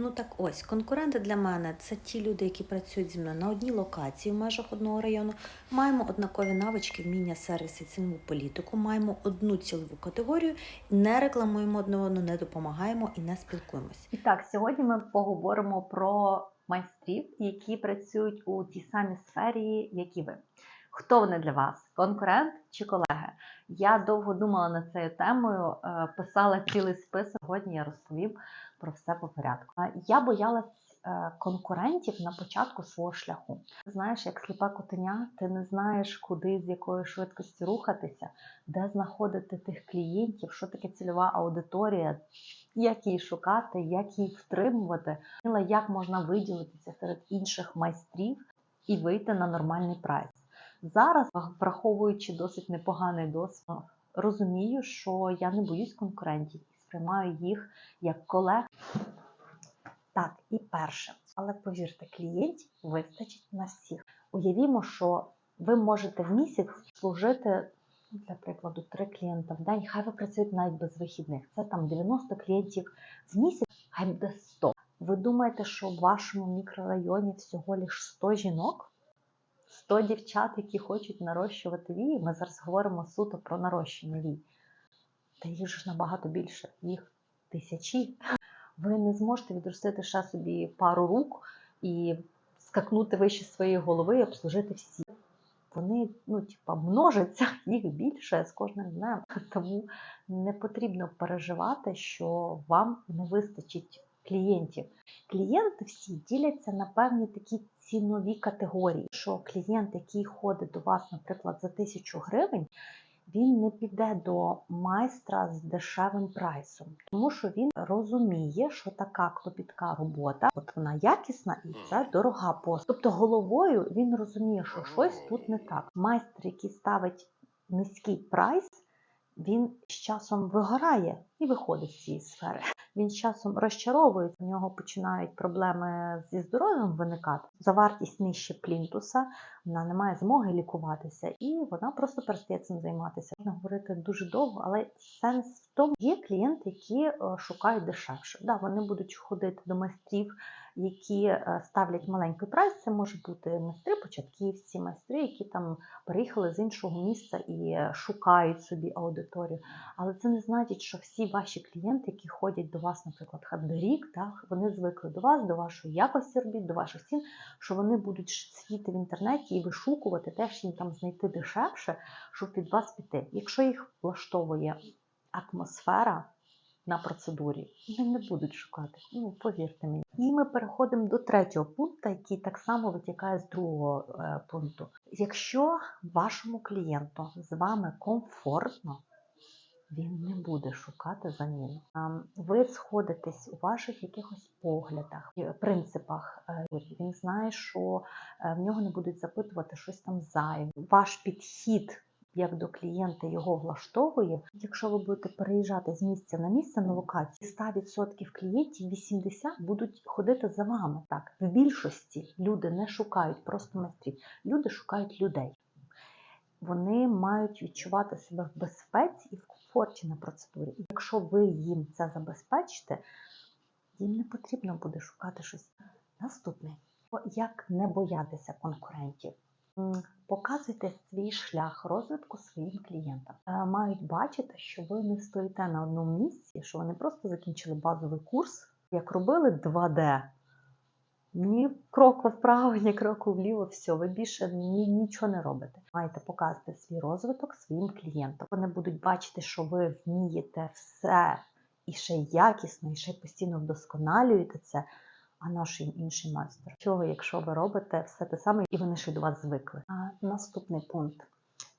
Ну так ось, конкуренти для мене це ті люди, які працюють зі мною на одній локації в межах одного району. Маємо однакові навички, вміння, сервіс цінову політику, маємо одну цільову категорію, не рекламуємо одного, не допомагаємо і не спілкуємось. І так, сьогодні ми поговоримо про майстрів, які працюють у тій самій сфері, як і ви. Хто вони для вас? Конкурент чи колеги? Я довго думала над цією темою, е, писала цілий список. Сьогодні я розповім про все по порядку. Е, Я боялась е, конкурентів на початку свого шляху. Знаєш, як сліпе котеня, ти не знаєш, куди з якої швидкості рухатися, де знаходити тих клієнтів, що таке цільова аудиторія, як її шукати, як її втримувати, як можна виділитися серед інших майстрів і вийти на нормальний прайс. Зараз, враховуючи досить непоганий досвід, розумію, що я не боюсь конкурентів і сприймаю їх як колег. Так, і перше, але повірте, клієнтів вистачить на всіх. Уявімо, що ви можете в місяць служити, для прикладу, три клієнта в день. Хай ви працюють навіть без вихідних. Це там 90 клієнтів в місяць, хай буде 100. Ви думаєте, що в вашому мікрорайоні всього лиш 100 жінок? 100 дівчат, які хочуть нарощувати вії. Ми зараз говоримо суто про нарощення вій. Та їх ж набагато більше, їх тисячі. Ви не зможете відростити ще собі пару рук і скакнути вище своєї голови і обслужити всі. Вони ну, типа, множаться, їх більше з кожним днем. Тому не потрібно переживати, що вам не вистачить клієнтів. Клієнти всі діляться на певні такі цінові категорії. Що клієнт, який ходить до вас, наприклад, за тисячу гривень, він не піде до майстра з дешевим прайсом, тому що він розуміє, що така клопітка робота, от вона якісна і це дорога послуга. Тобто головою він розуміє, що щось тут не так. Майстер, який ставить низький прайс, він з часом вигорає і виходить з цієї сфери. Він з часом розчаровується, у нього починають проблеми зі здоров'ям виникати. За вартість нижче плінтуса вона не має змоги лікуватися, і вона просто перестає цим займатися. Можна говорити дуже довго, але сенс в тому, є клієнти, які е, шукають дешевше. Да, вони будуть ходити до майстрів, які е, ставлять маленький прайс. Це може бути майстри, початківці, майстри, які там приїхали з іншого місця і е, шукають собі аудиторію. Але це не значить, що всі ваші клієнти, які ходять до вас, наприклад, хаб рік, так, вони звикли до вас, до вашої якості робіт, до ваших цін, що вони будуть сидіти в інтернеті і вишукувати те, що їм там знайти дешевше, щоб від вас піти. Якщо їх влаштовує атмосфера на процедурі, вони не будуть шукати. Ну, повірте мені. І ми переходимо до третього пункту, який так само витікає з другого е, пункту. Якщо вашому клієнту з вами комфортно, він не буде шукати заміну. Ви сходитесь у ваших якихось поглядах, принципах. Е, Він знає, що е, в нього не будуть запитувати щось там зайве. Ваш підхід. Як до клієнта його влаштовує, якщо ви будете переїжджати з місця на місце на локації, 100% клієнтів 80 будуть ходити за вами. Так, в більшості люди не шукають просто майстрів, люди шукають людей. Вони мають відчувати себе в безпеці і в комфорті на процедурі. І якщо ви їм це забезпечите, їм не потрібно буде шукати щось наступне. Як не боятися конкурентів? Показуйте свій шлях розвитку своїм клієнтам. Е, Мають бачити, що ви не стоїте на одному місці, що вони просто закінчили базовий курс, як робили 2D. Ні кроку вправо, ні кроку вліво, все, ви більше ні, нічого не робите. Маєте показати свій розвиток своїм клієнтам. Вони будуть бачити, що ви вмієте все і ще якісно, і ще постійно вдосконалюєте це. А наш інший майстер. Чого, якщо ви робите все те саме, і вони ще до вас звикли? А наступний пункт.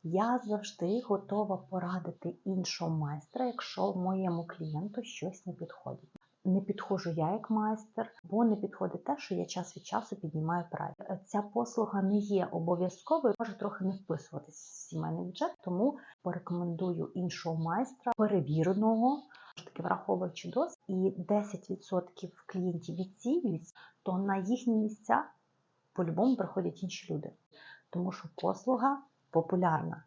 Я завжди готова порадити іншого майстра, якщо моєму клієнту щось не підходить. Не підходжу я як майстер, бо не підходить те, що я час від часу піднімаю прайс. Ця послуга не є обов'язковою, може трохи не вписуватись в сімейний бюджет, тому порекомендую іншого майстра, перевіреного, таки враховуючи досвід, і 10% клієнтів відсіюються, то на їхні місця по-любому приходять інші люди, тому що послуга популярна.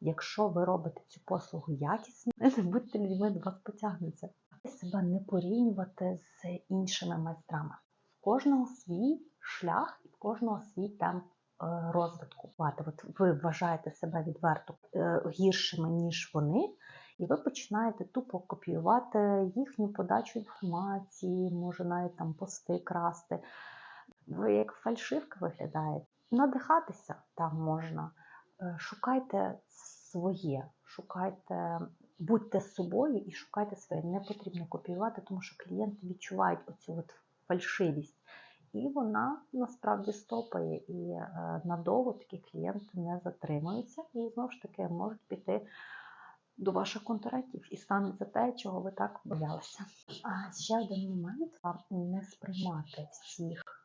Якщо ви робите цю послугу якісно, не будьте людьми, до вас потягнуться. Себе не порівнювати з іншими майстрами. В кожного свій шлях і в кожного свій темп е, розвитку. От ви вважаєте себе відверто е, гіршими, ніж вони, і ви починаєте тупо копіювати їхню подачу інформації, може навіть там пости красти. Ви як фальшивка виглядаєте. Надихатися там можна. Е, Шукайте своє, шукайте, будьте собою і шукайте своє. Не потрібно копіювати, тому що клієнти відчувають оцю от фальшивість. І вона насправді стопає, і е, надовго такі клієнти не затримуються і знову ж таки можуть піти до ваших конкурентів і стануть за те, чого ви так боялися. А ще один момент вам не сприймати всіх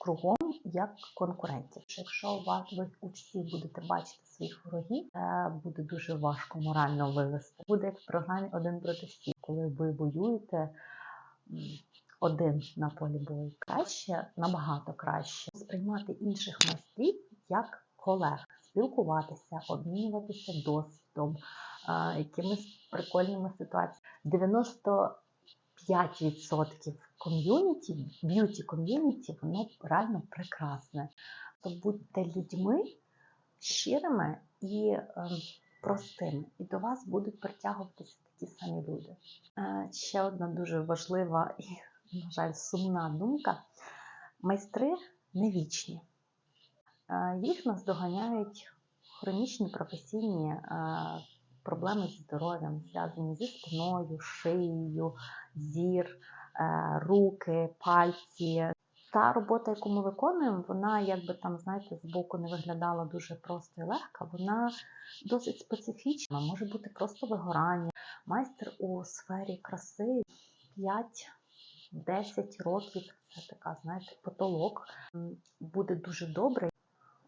кругом як конкурентів. Якщо у вас ви у всіх будете бачити своїх ворогів, це буде дуже важко морально вивести. Буде як в програмі один проти всіх, коли ви воюєте один на полі бою. Краще, набагато краще сприймати інших майстрів як колег, спілкуватися, обмінюватися досвідом, якимись прикольними ситуаціями. 95% ком'юніті, б'юті ком'юніті, воно реально прекрасне. То будьте людьми щирими і ем, простими, і до вас будуть притягуватися такі самі люди. Е, ще одна дуже важлива і, на жаль, сумна думка: майстри не вічні. Е, їх наздоганяють хронічні професійні е, проблеми зі здоров'ям, зв'язані зі спиною, шиєю, зір, е, руки, пальці. Та робота, яку ми виконуємо, вона, якби там, знаєте, збоку не виглядала дуже просто і легка, вона досить специфічна. Може бути просто вигорання. Майстер у сфері краси 5-10 років. Це така, знаєте, потолок. Буде дуже добре.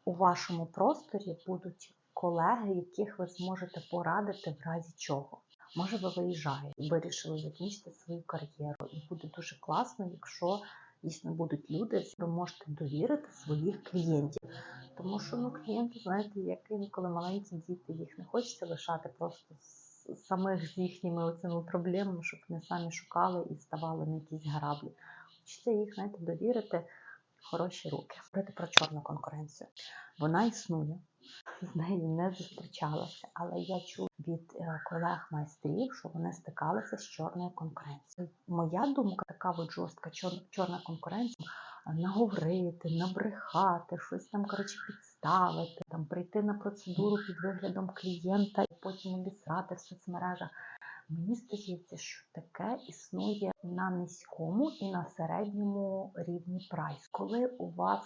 У вашому просторі будуть колеги, яких ви зможете порадити в разі чого. Може, ви виїжджаєте, вирішили закінчити свою кар'єру, і буде дуже класно, якщо дійсно будуть люди, ви можете довірити своїх клієнтів. Тому що ну, клієнти, знаєте, як інколи маленькі діти, їх не хочеться лишати просто самих з їхніми оцими проблемами, щоб вони самі шукали і ставали на якісь граблі. Хочеться їх, знаєте, довірити в хороші руки. Говорити про чорну конкуренцію. Вона існує, з нею не зустрічалася, але я чула від е, колег-майстрів, що вони стикалися з чорною конкуренцією. Моя думка така от жорстка, чорна конкуренція наговорити, набрехати, щось там коротше підставити, там прийти на процедуру під виглядом клієнта і потім обісрати в соцмережах. Мені здається, що таке існує на низькому і на середньому рівні прайс. Коли у вас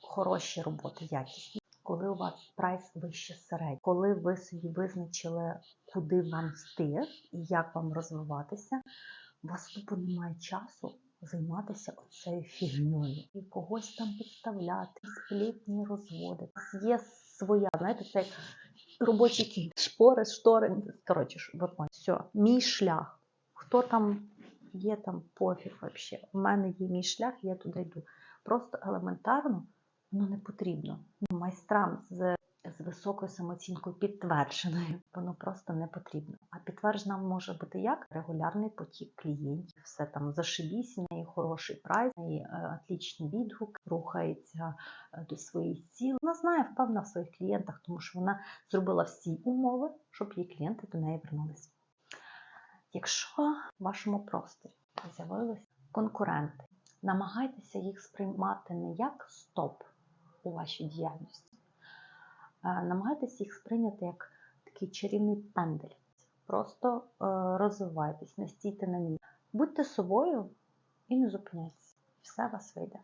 хороші роботи, якісні, коли у вас прайс вище середнього, коли ви собі визначили, куди вам йти і як вам розвиватися, у вас тупо немає часу займатися оцею фігньою і когось там підставляти, сплітні розводи. У вас є своя, знаєте, це як робочий кінь. Шпори, штори. Коротше, все, мій шлях. Хто там є, там пофіг взагалі. У мене є мій шлях, я туди йду. Просто елементарно воно не потрібно. Ну, Майстрам з, з високою самооцінкою підтвердженою, воно просто не потрібно. А підтверджена може бути як регулярний потік клієнтів, все там зашибісь, неї хороший прайс, неї отлічний відгук, рухається е, до своїх цілей. Вона знає впевнена в своїх клієнтах, тому що вона зробила всі умови, щоб її клієнти до неї вернулися. Якщо в вашому просторі з'явилися конкуренти, намагайтеся їх сприймати не як стоп у вашій діяльності, намагайтеся їх сприйняти як такий чарівний пендель. Просто е, розвивайтесь, не стійте на ній. Будьте собою і не зупиняйтесь. Все вас вийде.